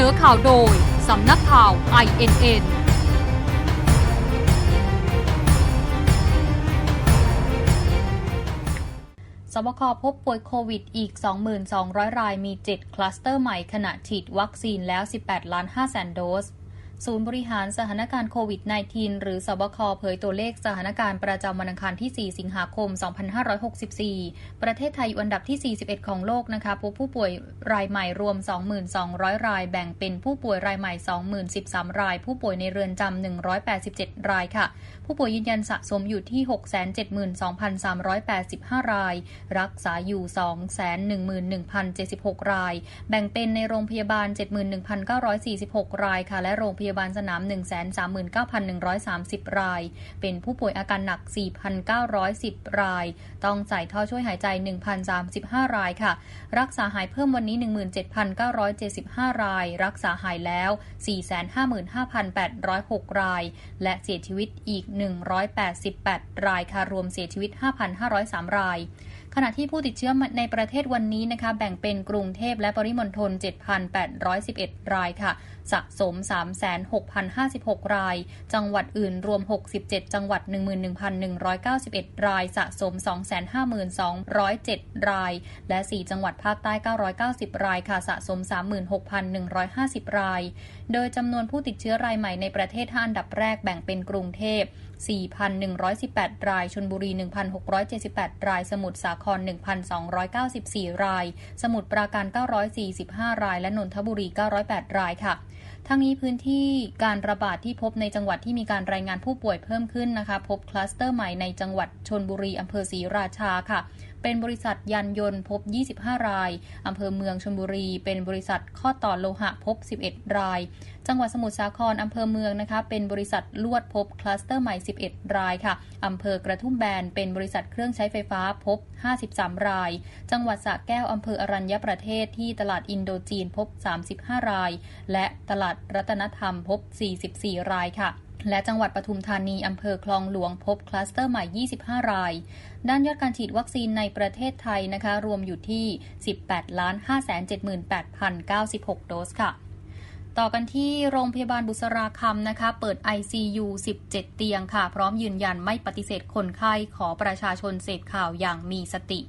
นอข่าวโดย สำนักข่าว INN สบคพบป่วยโควิดอีก 22,200 รายมี 7 คลัสเตอร์ใหม่ขณะฉีดวัคซีนแล้ว 18 ล้าน5แสนโดส ศูนย์บริหารสถานการณ์โควิด -19 หรือสบคเผยตัวเลขสถานการณ์ประจำวันอังคารที่ 4 สิงหาคม 2564 ประเทศไทยอยู่อันดับที่ 41 ของโลกนะคะพบผู้ป่วยรายใหม่รวม 2,200 ราย แบ่งเป็นผู้ป่วยรายใหม่ 20,013 ราย ผู้ป่วยในเรือนจำ 187 รายค่ะ ผู้ป่วยยืนยันสะสมอยู่ที่ 672,385 ราย รักษาอยู่ 211,076 ราย แบ่งเป็นในโรงพยาบาล 71,946 รายค่ะ และโรงพยาบาลสนาม 139,130 ราย เป็นผู้ป่วยอาการหนัก 4,910 ราย ต้องใส่ท่อช่วยหายใจ 1,035 รายค่ะ รักษาหายเพิ่มวันนี้ 17,975 ราย รักษาหายแล้ว 455,806 ราย และเสียชีวิตอีก 188 รายค่ะ รวมเสียชีวิต 5,503 ราย ขณะที่ผู้ติดเชื้อในประเทศวันนี้นะคะ แบ่งเป็นกรุงเทพและปริมณฑล 7,811 รายค่ะ สะสม 36,056 ราย จังหวัดอื่นรวม 67 จังหวัด 11,191 ราย สะสม 25,207ราย และ 4 จังหวัดภาคใต้ 990 รายค่ะ สะสม 36,150 ราย โดยจำนวนผู้ติดเชื้อรายใหม่ในประเทศ5อันดับแรกแบ่งเป็นกรุงเทพ4,118 ราย ชนบุรี 1,678 ราย สมุทรสาคร 1,294 ราย สมุทรปราการ 945 ราย และนนทบุรี 908 รายค่ะทั้งนี้พื้นที่การระบาดที่พบในจังหวัดที่มีการรายงานผู้ป่วยเพิ่มขึ้นนะคะ พบคลัสเตอร์ใหม่ในจังหวัดชนบุรีอำเภอศรีราชาค่ะ เป็นบริษัทยานยนต์พบ 25 ราย อำเภอเมืองชลบุรี เป็นบริษัทข้อต่อโลหะพบ 11 ราย จังหวัดสมุทรสาครอำเภอเมืองนะคะเป็นบริษัทลวดพบคลัสเตอร์ใหม่ 11 รายค่ะอำเภอกระทุ่มแบนเป็นบริษัทเครื่องใช้ไฟฟ้าพบ 53 ราย จังหวัดสระแก้วอำเภออรัญญประเทศที่ตลาดอินโดจีนพบ 35 ราย และตลาดรัตนธรรมพบ 44 รายค่ะ และจังหวัดปทุมธานีอำเภอคลองหลวงพบคลัสเตอร์ใหม่ 25 ราย ด้านยอดการฉีดวัคซีนในประเทศไทยนะคะ รวมอยู่ที่ 18 578,096 โดสค่ะ ต่อกันที่โรงพยาบาลบุษราคำนะคะ เปิด ICU 17 เตียงค่ะ พร้อมยืนยันไม่ปฏิเสธคนไข้ขอประชาชนเสพข่าวอย่างมีสติ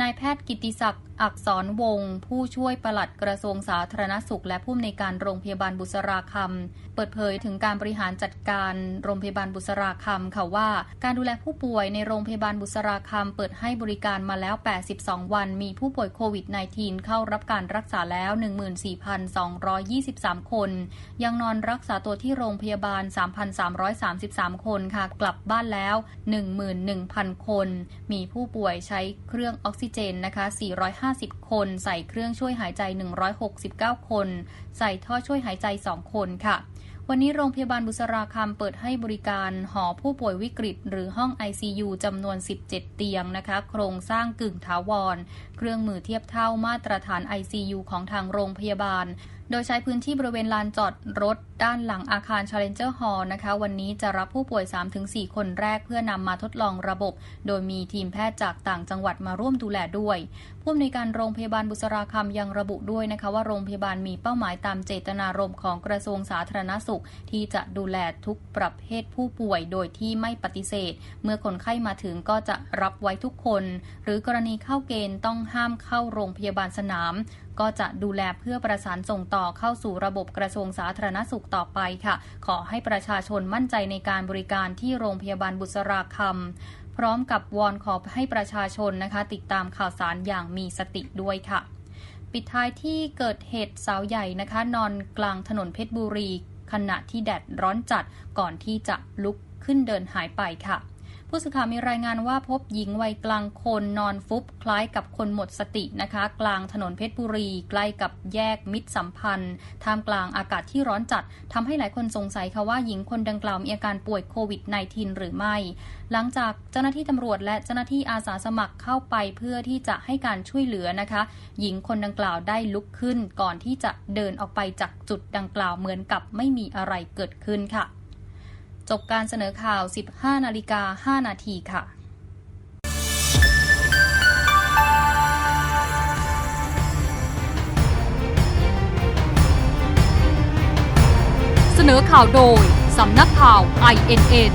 นายแพทย์กิติศักดิ์อักษรวง ผู้ช่วยปลัดกระทรวงสาธารณสุข และผู้อำนวยการโรงพยาบาลบุษราคำเปิดเผยถึงการบริหารจัดการโรงพยาบาลบุษราคำค่ะว่า การดูแลผู้ป่วยในโรงพยาบาลบุษราคำเปิดให้บริการมาแล้ว 82 วัน มีผู้ป่วยโควิด -19 เข้ารับการรักษาแล้ว 14,223 คน ยังนอนรักษาตัวที่โรงพยาบาล 3,333 คนค่ะ กลับบ้านแล้ว 11,000 คน มีผู้ป่วยใช้เครื่องออกซิเจนนะคะ50 คน ใส่เครื่องช่วยหายใจ 169 คน ใส่ท่อช่วยหายใจ 2 คนค่ะ วันนี้โรงพยาบาลบุษราคำเปิดให้บริการหอผู้ป่วยวิกฤต หรือห้อง ICU จำนวน 17 เตียงนะคะ โครงสร้างกึ่งถาวร เครื่องมือเทียบเท่ามาตรฐาน ICU ของทางโรงพยาบาลโดยใช้พื้นที่บริเวณลานจอดรถด้านหลังอาคาร Challenger Hall นะคะ วันนี้จะรับผู้ป่วย 3-4 คนแรกเพื่อนำมาทดลองระบบ โดยมีทีมแพทย์จากต่างจังหวัดมาร่วมดูแลด้วยผู้อำนวยการโรงพยาบาลบุษราคำยังระบุด้วยนะคะ ว่าโรงพยาบาลมีเป้าหมายตามเจตนารมณ์ของกระทรวงสาธารณสุข ที่จะดูแลทุกประเภทผู้ป่วยโดยที่ไม่ปฏิเสธ เมื่อคนไข้มาถึงก็จะรับไว้ทุกคน หรือกรณีเข้าเกณฑ์ต้องห้ามเข้าโรงพยาบาลสนาม ก็จะดูแลเพื่อประสานส่งต่อเข้าสู่ระบบกระทรวงสาธารณสุขต่อไปค่ะ ขอให้ประชาชนมั่นใจในการบริการที่โรงพยาบาลบุษราคำพร้อมกับวอนขอให้ประชาชนนะคะ ติดตามข่าวสารอย่างมีสติด้วยค่ะ ปิดท้ายที่เกิดเหตุสาวใหญ่นะคะ นอนกลางถนนเพชรบุรี ขณะที่แดดร้อนจัดก่อนที่จะลุกขึ้นเดินหายไปค่ะ ผู้สื่อข่าวมีรายงานว่าพบหญิงวัยกลางคนนอนฟุบคล้ายกับคนหมดสตินะคะ กลางถนนเพชรบุรี ใกล้กับแยกมิตรสัมพันธ์ท่ามกลางอากาศที่ร้อนจัดทำให้หลายคนสงสัยค่ะว่าหญิงคนดังกล่าวมีอาการป่วยโควิด -19 หรือไม่ หลังจากเจ้าหน้าที่ตำรวจและเจ้าหน้าที่อาสาสมัครเข้าไปเพื่อที่จะให้การช่วยเหลือนะคะ หญิงคนดังกล่าวได้ลุกขึ้น ก่อนที่จะเดินออกไปจากจุดดังกล่าวเหมือนกับไม่มีอะไรเกิดขึ้นค่ะ จบการเสนอข่าว 15 นาฬิกา 5 นาทีค่ะเสนอข่าวโดย สำนักข่าว INN